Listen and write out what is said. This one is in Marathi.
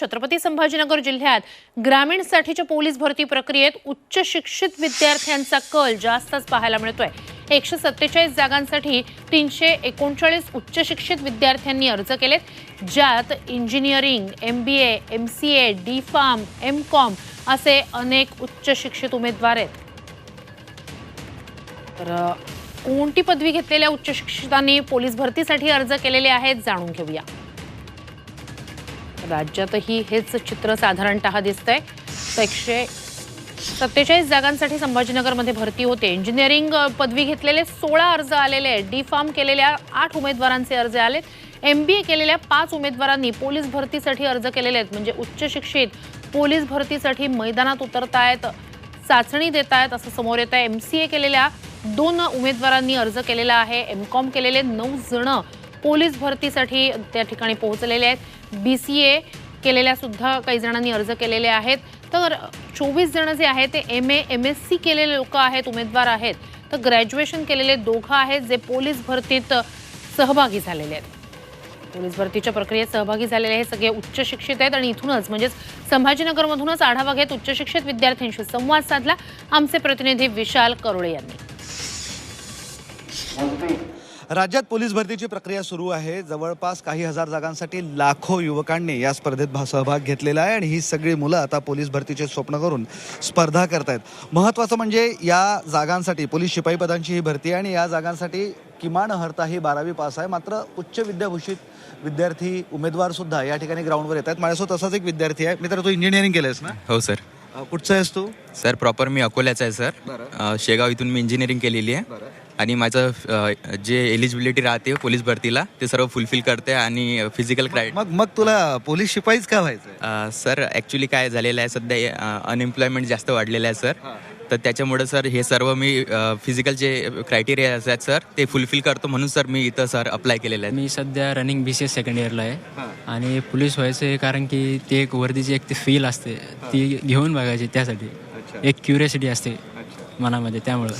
छत्रपती संभाजीनगर जिल्ह्यात ग्रामीणसाठीच्या पोलीस भरती प्रक्रियेत उच्च शिक्षित विद्यार्थ्यांचा कल जास्तच पाहायला मिळतोय. एकशे सत्तेचाळीस जागांसाठी तीनशे एकोणचाळीस उच्च शिक्षित विद्यार्थ्यांनी अर्ज केलेत ज्यात engineering M B A M C A D pharm M com असे अनेक उच्च शिक्षित उमेदवार आहेत. तर कोणती पदवी घेतलेल्या उच्च शिक्षितांनी पोलीस भरतीसाठी अर्ज केलेले आहेत जाणून घेऊया. राज्यातही हेच चित्र साधारणतः दिसतंय. एकशे सत्तेचाळीस जागांसाठी संभाजीनगरमध्ये भरती होते. इंजिनिअरिंग पदवी घेतलेले सोळा अर्ज आलेले आहेत. डी फार्म केलेल्या आठ उमेदवारांचे अर्ज आलेत. एम बी ए केलेल्या पाच उमेदवारांनी पोलीस भरतीसाठी अर्ज केलेले आहेत. म्हणजे उच्च शिक्षित पोलीस भरतीसाठी मैदानात उतरतायत चाचणी देत आहेत असं समोर येत आहे एम सी ए केलेल्या दोन उमेदवारांनी अर्ज केलेला आहे. एम कॉम केलेले नऊ जणं पोलीस भरतीसाठी त्या ठिकाणी पोहोचलेले आहेत. बी सी ए केलेल्या सुद्धा काही जणांनी अर्ज केलेले आहेत. तर चोवीस जण जे आहेत ते M A M S C केलेले लोक आहेत उमेदवार आहेत. तर ग्रॅज्युएशन केलेले दोघं आहेत जे पोलीस भरतीत सहभागी झालेले आहेत. पोलीस भरतीच्या प्रक्रियेत सहभागी झालेले हे सगळे उच्च शिक्षित आहेत आणि इथूनच म्हणजेच संभाजीनगरमधूनच आढावा घेत उच्च शिक्षित विद्यार्थ्यांशी संवाद साधला. आमचे प्रतिनिधी विशाल करोळे यांनी. राज्यात पोलीस भरतीची प्रक्रिया सुरू आहे. जवळपास काही हजार जागांसाठी लाखो युवकांनी या स्पर्धेत सहभाग घेतलेला आहे आणि ही सगळी मुलं आता पोलीस भरतीचे स्वप्न करून स्पर्धा करतायत. महत्त्वाचं म्हणजे या जागांसाठी पोलीस शिपाई पदांची ही भरती आहे आणि या जागांसाठी किमान हरता ही बारावी पास आहे. मात्र उच्च विद्याभूषित विद्यार्थी उमेदवार सुद्धा या ठिकाणी ग्राउंडवर येत आहेत माझ्यासोबत तसाच एक विद्यार्थी आहे. मित्र तू इंजिनिअरिंग केलंयस ना? हो सर. कुठचं आहेस तू? सर प्रॉपर मी अकोल्याचा आहे सर. शेगाव इथून मी इंजिनिअरिंग केलेली आहे. आणि माझं जे एलिजिबिलिटी राहते पोलीस भरतीला ते सर्व फुलफिल करते आणि फिजिकल क्राईट मग मग तुला पोलीस शिपाईच का व्हायचं सर ॲक्च्युली काय झालेलं आहे सध्या अनएम्प्लॉयमेंट जास्त वाढलेलं आहे सर. तर त्याच्यामुळे सर हे सर्व मी फिजिकल जे क्रायटेरिया आहेत सर ते फुलफिल करतो म्हणून सर मी इथं सर अप्लाय केलेलं आहे. मी सध्या running B C S second इयरला आहे. आणि पोलीस व्हायचं आहे कारण की ते एक वर्दीची एक ती फील असते. ती घेऊन बघायची त्यासाठी. एक क्युरियोसिटी असते मनामध्ये त्यामुळं.